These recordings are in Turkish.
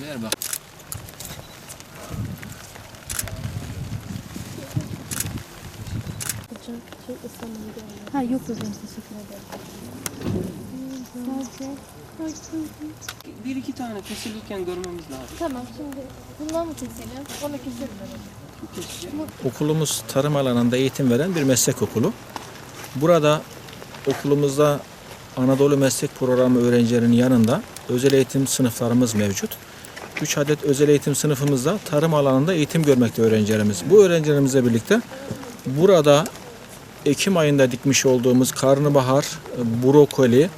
Ver bak. Ha yok hocam teşekkür ederim. Bir iki tane kesilirken görmemiz lazım. Tamam şimdi bundan mı keselim? Onu keselim hocam. Okulumuz tarım alanında eğitim veren bir meslek okulu. Burada okulumuzda Anadolu Meslek Programı öğrencilerinin yanında özel eğitim sınıflarımız mevcut. 3 adet özel eğitim sınıfımızda tarım alanında eğitim görmekte öğrencilerimiz. Bu öğrencilerimizle birlikte burada Ekim ayında dikmiş olduğumuz karnabahar, brokoli, e,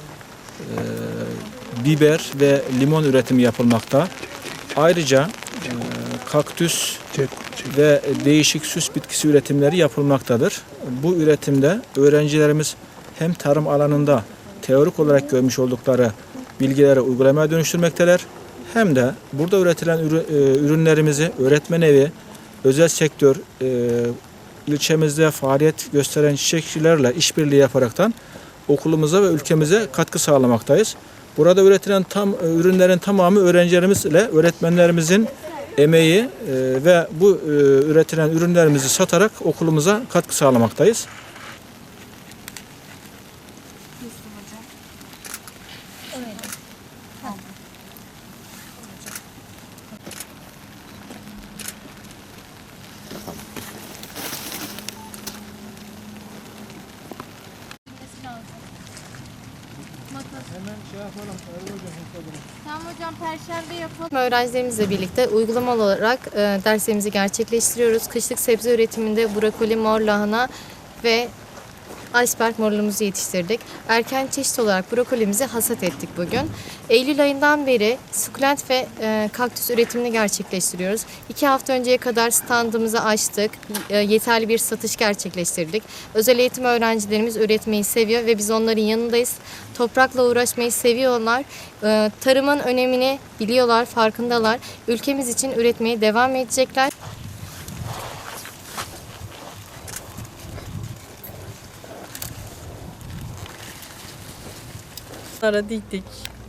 biber ve limon üretimi yapılmakta. Ayrıca e, kaktüs ve değişik süs bitkisi üretimleri yapılmaktadır. Bu üretimde öğrencilerimiz hem tarım alanında teorik olarak görmüş oldukları bilgileri uygulamaya dönüştürmekteler. Hem de burada üretilen e, ürünlerimizi öğretmen evi, özel sektör, e, ilçemizde faaliyet gösteren çiçekçilerle işbirliği yaparaktan okulumuza ve ülkemize katkı sağlamaktayız. Burada üretilen tam e, ürünlerin tamamı öğrencilerimizle öğretmenlerimizin emeği ve bu üretilen ürünlerimizi satarak okulumuza katkı sağlamaktayız. Bilmesi lazım. Makas. Hemen şey yapalım. Tamam hocam perşembe yapalım. Öğrencilerimizle birlikte uygulamalı olarak e, derslerimizi gerçekleştiriyoruz. Kışlık sebze üretiminde brokoli, mor lahana ve iceberg morlumuzu yetiştirdik. Erken çeşit olarak brokolimizi hasat ettik bugün. Eylül ayından beri sukulent ve e, kaktüs üretimini gerçekleştiriyoruz. İki hafta önceye kadar standımızı açtık. E, yeterli bir satış gerçekleştirdik. Özel eğitim öğrencilerimiz üretmeyi seviyor ve biz onların yanındayız. Toprakla uğraşmayı seviyorlar. E, tarımın önemini biliyorlar, farkındalar. Ülkemiz için üretmeye devam edecekler. Bunları diktik,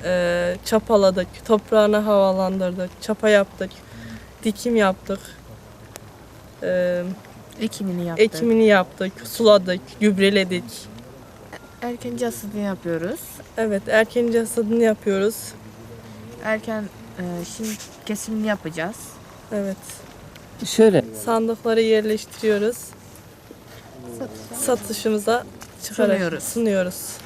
eee, çapaladık, toprağını havalandırdık, çapa yaptık, dikim yaptık, eee, Ekimini yaptık. ekimini yaptık, suladık, gübreledik. Erken hasadını yapıyoruz. Evet, erken hasadını yapıyoruz. Erken e, şimdi kesimini yapacağız. Evet, Şöyle. sandıkları yerleştiriyoruz. Satışımıza çıkararak Sunuyoruz. sunuyoruz.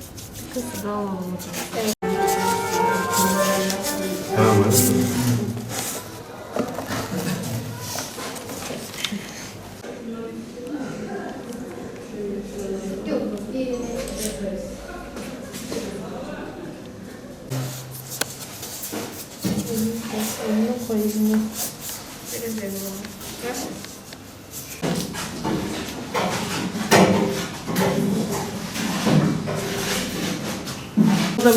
Bulabilir কথা